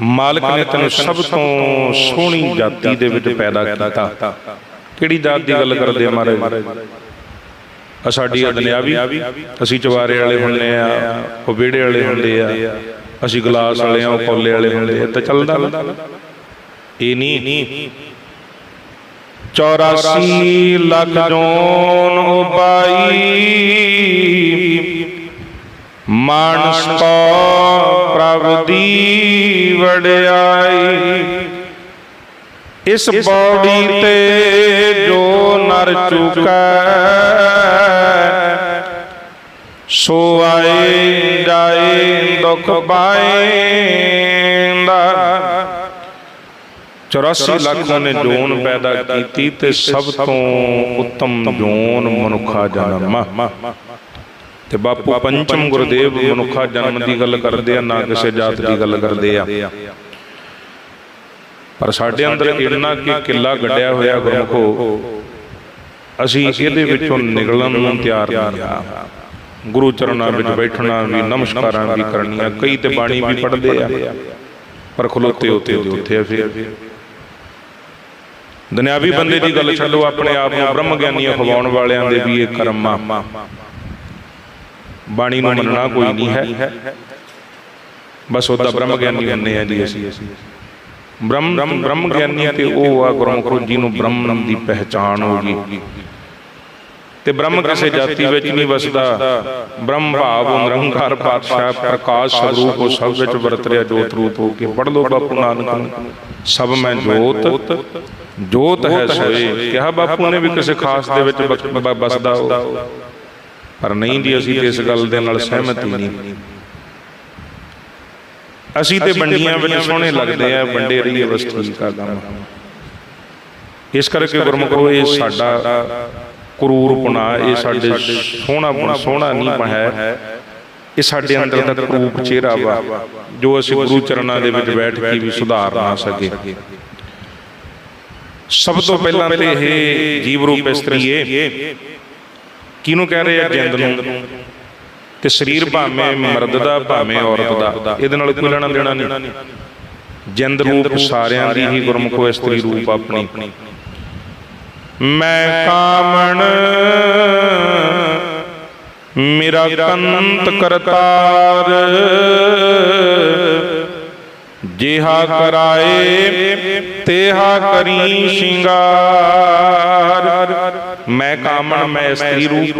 ਮਾਲਕ ਨੇ ਤੈਨੂੰ ਸਭ ਤੋਂ ਸੋਹਣੀ ਜਾਤੀ ਦੇ ਵਿੱਚ ਪੈਦਾ ਕੀਤਾ। ਕਿਹੜੀ ਜਾਤ ਦੀ ਗੱਲ ਕਰਦੇ ਆ ਮਹਾਰਾਜ? ਆ ਸਾਡੀ ਦੁਨਿਆਵੀ ਅਸੀਂ ਚਵਾਰੇ ਵਾਲੇ ਹੁੰਨੇ ਆ ਉਹ ਵਿਹੜੇ ਵਾਲੇ ਹੁੰਦੇ ਆ। ਅਸੀਂ ਗਲਾਸ ਵਾਲੇ ਆ ਉਹ ਕੋਲੇ ਵਾਲੇ ਹੁੰਦੇ ਆ। ਤਾਂ ਚੱਲਦਾ। ਇਹ ਨਹੀਂ 84 ਲੱਖ ਜੋਨ ਉਪਾਈ। ਮਾਨਸ ਕੋ ਪ੍ਰਭ ਦੀ ਵਡਿਆਈ। ਇਸ ਬੌੜੀ ਤੇ ਜੋ ਨਰ ਚੁਕੈ ਸੋ ਆਏ ਜਾਏ ਦੁਖ ਪਾਏਂਦਾ। 84 ਲੱਖ ਨੇ ਜੋਨ ਪੈਦਾ ਕੀਤੀ ਤੇ ਸਭ ਤੋਂ ਉੱਤਮ ਜੋਨ ਮਨੁੱਖਾ ਜਨਮ। ਤੇ ਬਾਪੂ ਪੰਚਮ ਗੁਰਦੇਵ ਮਨੁੱਖਾ ਜਨਮ ਦੀ ਗੱਲ ਕਰਦੇ ਆ ਨਾ ਕਿਸੇ ਜਾਤ ਦੀ ਗੱਲ ਕਰਦੇ ਆ। ਪਰ ਸਾਡੇ ਅੰਦਰ ਇੰਨਾ ਕਿ ਕਿੱਲਾ ਗੱਡਿਆ ਹੋਇਆ ਗੁਰਮਖੋ ਅਸੀਂ ਇਹਦੇ ਵਿੱਚੋਂ ਨਿਕਲਣ ਨੂੰ ਤਿਆਰ ਨਹੀਂ ਆ। ਗੁਰੂ ਚਰਨਾਂ ਵਿੱਚ ਬੈਠਣਾ ਵੀ ਨਮਸਕਾਰਾਂ ਵੀ ਕਰਨੀਆਂ ਕਈ ਤੇ ਬਾਣੀ ਵੀ ਪੜ੍ਹਦੇ ਆ। ਪਰ ਖਲੋਤੇ ਉੱਤੇ ਦੇ ਉੱਥੇ ਆ ਫਿਰ। ਦੁਨਿਆਵੀ ਬੰਦੇ ਦੀ ਗੱਲ ਛੱਡੋ ਆਪਣੇ ਆਪ ਨੂੰ ਬ੍ਰਹਮ ਗਿਆਨੀ ਖਵਾਉਣ ਵਾਲਿਆਂ ਦੇ ਵੀ ਇਹ ਕਰਮ। ਆ ਬਾਣੀ ਨੂੰ ਮੰਨਣਾ ਕੋਈ ਨਹੀਂ ਹੈ। ਬਸ ਉਹਦਾ ਬ੍ਰਹਮ ਗਿਆਨੀ ਹੁੰਨੇ ਆ ਜੀ। ਅਸੀਂ ਬ੍ਰਹਮ ਬ੍ਰਹਮ ਗਿਆਨੀ ਤੇ ਉਹ ਆ ਗੁਰਮੁਖ ਜੀ ਨੂੰ ਬ੍ਰਹਮ ਦੀ ਪਹਿਚਾਣ ਹੋ ਗਈ। ਤੇ ਬ੍ਰਹਮ ਕਿਸੇ ਜਾਤੀ ਵਿੱਚ ਨਹੀਂ ਵਸਦਾ। ਬ੍ਰਹਮ ਭਾਵ ਨਿਰੰਕਾਰ ਪਾਤਸ਼ਾਹ ਪ੍ਰਕਾਸ਼ ਸਰੂਪ ਉਹ ਸਭ ਵਿੱਚ ਵਰਤ ਰਿਹਾ ਜੋਤ ਰੂਪ ਹੋ ਕੇ। ਪੜ ਲੋ ਬਾਪੂ ਨਾਨਕ ਨੂੰ। ਸਭ ਮੈਂ ਜੋਤ। ਜੋਤ। ਹੈ ਸੋਏ ਕਿਹਾ ਬਾਪੂ ਨੇ ਵੀ ਕਿਸੇ ਖਾਸ ਦੇ ਵਿੱਚ ਬਸਦਾ ਉਹ ਪਰ ਨਹੀਂ ਜੀ ਅਸੀਂ ਤੇ ਇਸ ਗੱਲ ਦੇ ਨਾਲ ਸਹਿਮਤ ਹੀ ਨਹੀਂ। ਅਸੀਂ ਤੇ ਬੰਡੀਆਂ ਵਿੱਚ ਸੋਹਣੇ ਲੱਗਦੇ ਆ ਬੰਡੇ ਰਹੀਏ ਬਸ ਠੀਕ ਆ ਕੰਮ। ਇਸ ਕਰਕੇ ਗੁਰਮੁਖੋ ਇਹ ਸਾਡਾ ਕਰੂਰਪੁਣਾ ਇਹ ਸਾਡੇ ਸੋਹਣਾ ਸੋਹਣਾ ਨਹੀਂ ਹੈ। ਇਹ ਸਾਡੇ ਅੰਦਰ ਦਾ ਕਰੂਪ ਚਿਹਰਾ ਵਾ ਜੋ ਅਸੀਂ ਗੁਰੂ ਚਰਨਾਂ ਦੇ ਵਿੱਚ ਬੈਠ ਕੇ ਵੀ ਸੁਧਾਰ ਨਾ ਸਕੇ। ਸਭ ਤੋਂ ਪਹਿਲਾਂ ਤੇ ਇਹ ਜੀਵ ਰੂਪ ਇਸਤਰੀ ਏ ਕਿਹਨੂੰ ਕਹਿ ਰਹੇ ਆ? ਜਿੰਦ ਨੂੰ। ਤੇ ਸਰੀਰ ਭਾਵੇਂ ਮਰਦ ਦਾ ਭਾਵੇਂ ਔਰਤ ਦਾ। ਇਹਦੇ ਨਾਲ ਕੋਈ ਲੈਣਾ ਦੇਣਾ ਨਹੀਂ। ਜਿੰਦ ਰੂਪ ਸਾਰਿਆਂ ਦੀ ਹੀ ਗੁਰਮੁਖੋ ਇਸਤਰੀ ਰੂਪ ਆਪਣੀ। ਮੈਂ ਕਾਮਣ ਮੇਰਾ ਕੰਤ ਕਰਤਾਰ। ਜਿਹਾ ਕਰਾਏ ਤੇਹਾ ਕਰੀ ਸ਼ਿੰਗਾਰ। ਮੈਂ ਕਾਮਣ ਮੈਂ ਇਸਤਰੀ ਰੂਪ।